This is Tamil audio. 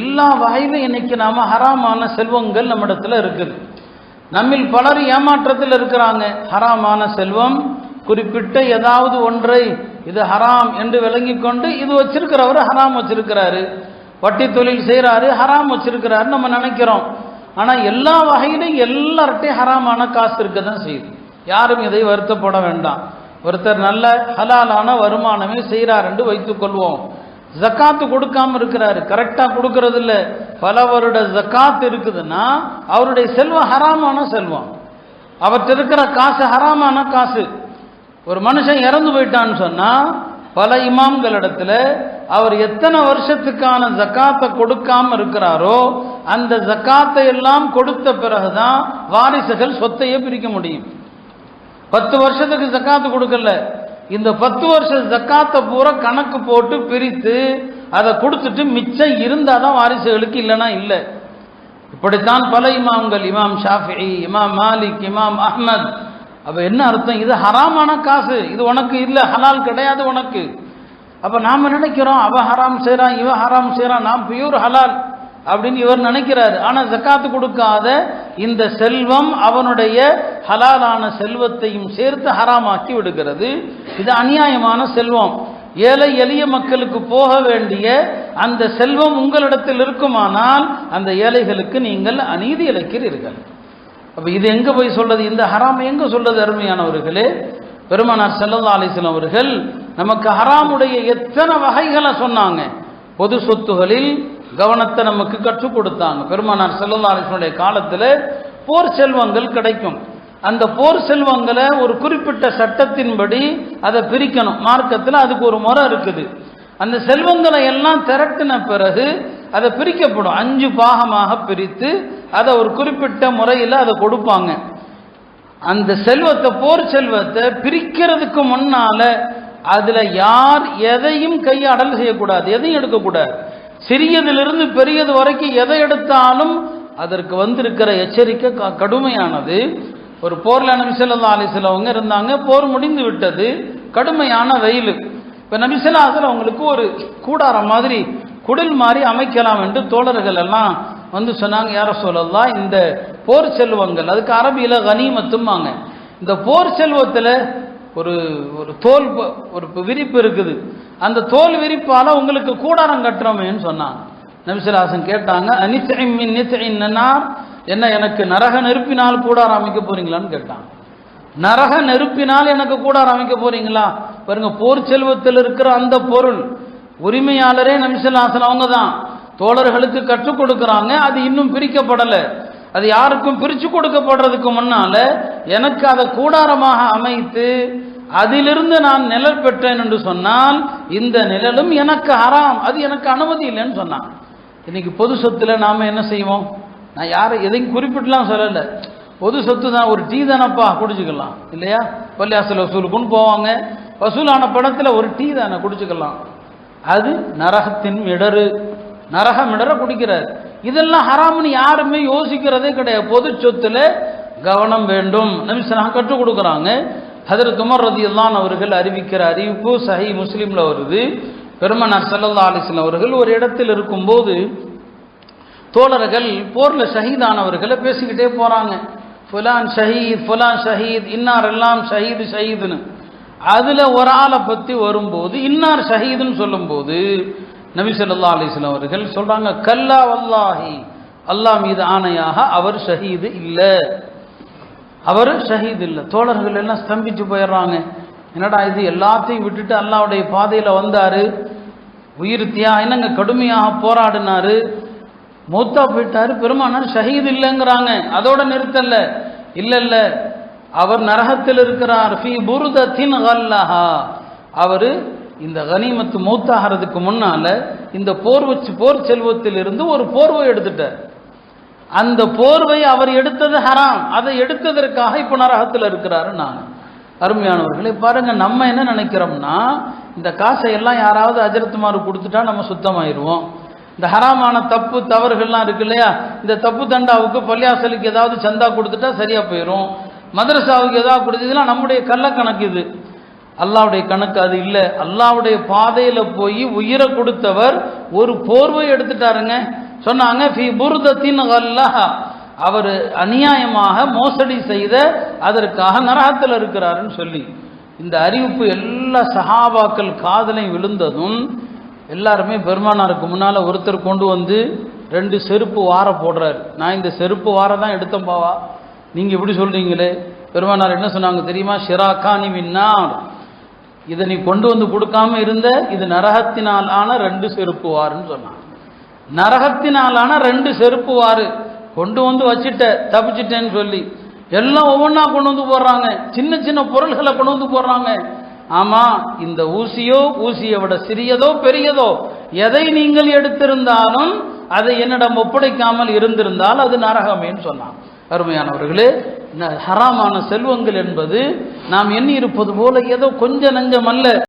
எல்லா வகையிலும் இன்னைக்கு நாம ஹராமான செல்வங்கள் நம்மிடத்துல இருக்குது. நம்மில் பலர் ஏமாற்றத்தில் இருக்கிறாங்க. ஹராமான செல்வம் குறிப்பிட்ட ஏதாவது ஒன்றை இது ஹராம் என்று விளங்கி கொண்டு இது வச்சிருக்கிறவர் ஹராம் வச்சிருக்கிறாரு. வட்டி தொழில் செய்கிறாரு ஹராம் வச்சிருக்கிறாரு நம்ம நினைக்கிறோம். ஆனால் எல்லா வகையிலும் எல்லார்ட்டையும் ஹராமான காசு இருக்க தான் செய்யுது. யாரும் இதை வருத்தப்பட வேண்டாம். ஒருத்தர் நல்ல ஹலாலான வருமானமே செய்கிறார் என்று வைத்துக்கொள்வோம் ஜக்காத்து கொடுக்காம இருக்கிறாரு. கரெக்டாக கொடுக்கறது பல வருட ஜக்காத் இருக்குதுன்னா அவருடைய செல்வம் ஹராமான செல்வம். அவர்கிட்ட இருக்கிற காசு ஹராமான காசு. ஒரு மனுஷன் இறந்து போயிட்டான்னு சொன்னால் பல இமாம்களிடத்துல அவர் எத்தனை வருஷத்துக்கான ஜக்காத்தை கொடுக்காம இருக்கிறாரோ அந்த ஜக்காத்தை எல்லாம் கொடுத்த பிறகுதான் வாரிசுகள் சொத்தையே பிரிக்க முடியும். பத்து வருஷத்துக்கு ஜக்காத்து கொடுக்கல. இந்த பத்து வருஷம் ஜக்காத்தை பூரா கணக்கு போட்டு பிரித்து அதை கொடுத்துட்டு மிச்சம் இருந்தால் தான் வாரிசுகளுக்கு இல்லைன்னா இல்லை. இப்படித்தான் பல இமாம்கள் இமாம் ஷாஃபி இமாம் மாலிக் இமாம் அஹ்மத். அப்போ என்ன அர்த்தம்? இது ஹராமான காசு. இது உனக்கு இல்லை ஹலால் கிடையாது உனக்கு. அப்போ நாம் நினைக்கிறோம்? அவ ஹராம் செய்கிறான் இவன் ஹராம் செய்கிறான் நாம் பியூர் ஹலால் அப்படின்னு இவர் நினைக்கிறாரு. ஆனால் ஜக்காத்து கொடுக்காத இந்த செல்வம் அவனுடைய ஹலாலான செல்வத்தையும் சேர்த்து ஹராமாக்கி விடுகிறது. இது அநியாயமான செல்வம். ஏழை எளிய மக்களுக்கு போக வேண்டிய அந்த செல்வம் உங்களிடத்தில் இருக்குமானால் அந்த ஏழைகளுக்கு நீங்கள் அநீதி இழைக்கிறீர்கள். அப்போ இது எங்கே போய் சொல்றது? இந்த ஹராம் எங்கே சொல்றது அருமையானவர்களே? பெருமானார் செல்லல்லா அலிஸ்லாம் அவர்கள் நமக்கு ஹராமுடைய எத்தனை வகைகளை சொன்னாங்க. பொது சொத்துகளில் கவனத்தை நமக்கு கற்றுக் கொடுத்தாங்க. பெருமானார் செல்லல்லா காலத்தில் போர் செல்வங்கள் கிடைக்கும். அந்த போர் செல்வங்களை ஒரு குறிப்பிட்ட சட்டத்தின்படி அதை பிரிக்கணும். மார்க்கத்தில் அதுக்கு ஒரு முறை இருக்குது. அந்த செல்வங்களை எல்லாம் திரட்டின பிறகு அதை பிரிக்கப்படும். அஞ்சு பாகமாக பிரித்து அதை ஒரு குறிப்பிட்ட முறையில் அதை கொடுப்பாங்க. அந்த செல்வத்தை போர் செல்வத்தை பிரிக்கிறதுக்கு முன்னால அதுல யார் எதையும் கையாடல் செய்யக்கூடாது. எதையும் எடுக்கக்கூடாது. சிறியதிலிருந்து பெரியது வரைக்கும் எதை எடுத்தாலும் அதற்கு வந்திருக்கிற எச்சரிக்கை க- கடுமையானது. ஒரு போர்ல நபிசல்லா அலிஸ்லவங்க இருந்தாங்க. போர் முடிந்து விட்டது. கடுமையான வெயில். இப்போ நபிசல்லாசில் அவங்களுக்கு ஒரு கூடாரம் மாதிரி குடில் மாதிரி அமைக்கலாம் என்று தோழர்கள் எல்லாம் வந்து சொன்னாங்க. யார சொல்லலாம் இந்த போர் செல்வங்கள் அதுக்கு அரபியில் கனிமத்தும்பாங்க. இந்த போர் செல்வத்தில் ஒரு ஒரு தோல் ஒரு விரிப்பு இருக்குது. அந்த தோல் விரிப்பால் உங்களுக்கு கூடாரம் கட்டுறோமேன்னு சொன்னான். நபிசுலாசன் கேட்டாங்க அனிச்சமின் நிச்சயின்னா என்ன எனக்கு நரக நெருப்பினால் கூடாரம் அமைக்க போறீங்களான்னு கேட்டான். நரக நெருப்பினால் எனக்கு கூடாரம் அமைக்க போறீங்களா? பாருங்க போர் செல்வத்தில் இருக்கிற அந்த பொருள் உரிமையாளரே நபிசுல்லாசன் அவங்க தான். தோழர்களுக்கு கற்றுக் கொடுக்குறாங்க அது இன்னும் பிரிக்கப்படலை. அது யாருக்கும் பிரித்து கொடுக்கப்படுறதுக்கு முன்னால் எனக்கு அதை கூடாரமாக அமைத்து அதிலிருந்து நான் நிழல் பெற்றேன் என்று சொன்னால் இந்த நிழலும் எனக்கு ஹராம். அது எனக்கு அனுமதி இல்லைன்னு சொன்னான். இன்னைக்கு பொது சொத்துல நாம என்ன செய்வோம்? நான் யாரை எதையும் குறிப்பிட்டலாம் சொல்லலை. பொது சொத்து தான். ஒரு டீ தானப்பா? குடிச்சுக்கலாம். இல்லையா? பள்ளியாசல் வசூலுக்குன்னு போவாங்க. வசூலான படத்தில் ஒரு டீ தானே குடிச்சுக்கலாம். அது நரகத்தின் மிடரு நரக மிடர குடிக்கிறார். இதெல்லாம் ஹராம்னு யாருமே யோசிக்கிறதே கிடையாது. பொது சொத்துல கவனம் வேண்டும். நபிசனாக கற்றுக் கொடுக்குறாங்க. ஹதரத் உமர் ரதியல்லான் அவர்கள் அறிவிக்கிற அறிவிப்பு சஹி முஸ்லீமில் வருது. பெருமனார் சல்லல்லா அலிஸ்லாம் அவர்கள் ஒரு இடத்தில் இருக்கும்போது தோழர்கள் போரில் ஷஹீதானவர்களை பேசிக்கிட்டே போகிறாங்க ஃபுலான் ஷஹீத் ஃபுலான் ஷஹீத் இன்னார் எல்லாம் ஷஹீது ஷஹீதுன்னு. அதில் ஒரு ஆளை பற்றி வரும்போது இன்னார் ஷஹீதுன்னு சொல்லும்போது நபி சொல்லா அலிஸ்லாம் அவர்கள் சொல்கிறாங்க கல்லா வல்லாஹி அல்லாஹ் மீது ஆணையாக அவர் ஷஹீது இல்லை. அவர் ஷஹீத் இல்லை. தோழர்கள் எல்லாம் ஸ்தம்பிச்சு போயிடுறாங்க. என்னடா இது? எல்லாத்தையும் விட்டுட்டு அல்லாவுடைய பாதையில் வந்தார். உயிர் தியா என்னங்க கடுமையாக போராடினாரு. மூத்தா போயிட்டார். பெருமானார் ஷஹீத் இல்லைங்கிறாங்க. அதோட நிறுத்தல இல்லை இல்லை. அவர் நரகத்தில் இருக்கிறார். ஃபி புருதத்தின் கல்லஹா. அவர் இந்த கனிமத்து மூத்தாகிறதுக்கு முன்னால் இந்த போர் வச்சு போர் செல்வத்திலிருந்து ஒரு போர்வை எடுத்துட்டார். அந்த போர்வை அவர் எடுத்தது ஹராம். அதை எடுத்ததற்காக இப்போ நரகத்தில் இருக்கிறாரு நான். அருமையானவர்களே பாருங்க நம்ம என்ன நினைக்கிறோம்னா இந்த காசை எல்லாம் யாராவது அஜரத்துமாறு கொடுத்துட்டா நம்ம சுத்தமாயிருவோம். இந்த ஹராமான தப்பு தவறுகள்லாம் இருக்கு இல்லையா? இந்த தப்பு தண்டாவுக்கு பள்ளியாசலுக்கு ஏதாவது சந்தா கொடுத்துட்டா சரியா போயிடும் மதரசாவுக்கு ஏதாவது கொடுத்ததுலாம் நம்முடைய கள்ள கணக்கு இது. அல்லாவுடைய கணக்கு அது இல்லை. அல்லாவுடைய பாதையில் போய் உயிரை கொடுத்தவர் ஒரு போர்வை எடுத்துட்டாருங்க. சொன்னாங்க ஃபி புர்தத்தின் கல்லஹா. அவர் அநியாயமாக மோசடி செய்த அதற்காக நரகத்தில் இருக்கிறாருன்னு சொல்லி. இந்த அறிவிப்பு எல்லா சஹாபாக்கள் காதலையும் விழுந்ததும் எல்லாருமே பெருமானாருக்கு முன்னால் ஒருத்தர் கொண்டு வந்து ரெண்டு செருப்பு வார போடுறாரு. நான் இந்த செருப்பு வார தான் எடுத்தேன் பாவா. நீங்கள் இப்படி சொல்கிறீங்களே பெருமானார் என்ன சொன்னாங்க தெரியுமா? ஷிராக்கானி மின்னார். இதை நீ கொண்டு வந்து கொடுக்காம இருந்த இது நரகத்தினால் ஆன ரெண்டு செருப்பு வாருன்னு சொன்னாங்க. நரகத்தினாலான ரெண்டு செருப்பு வாறு. கொண்டு வந்து வச்சுட்ட தப்பிச்சிட்டேன்னு சொல்லி. எல்லாம் ஒவ்வொன்றா கொண்டு வந்து போடுறாங்க. சின்ன சின்ன பொருள்களை கொண்டு வந்து போடுறாங்க. ஆமாம் இந்த ஊசியோ ஊசியை விட சிறியதோ பெரியதோ எதை நீங்கள் எடுத்திருந்தாலும் அதை என்னிடம் ஒப்படைக்காமல் இருந்திருந்தால் அது நரகமேன்னு சொன்னான். அருமையானவர்களே ஹராமான செல்வங்கள் என்பது நாம் எண்ணி இருப்பது போல ஏதோ கொஞ்ச நஞ்சம் அல்ல.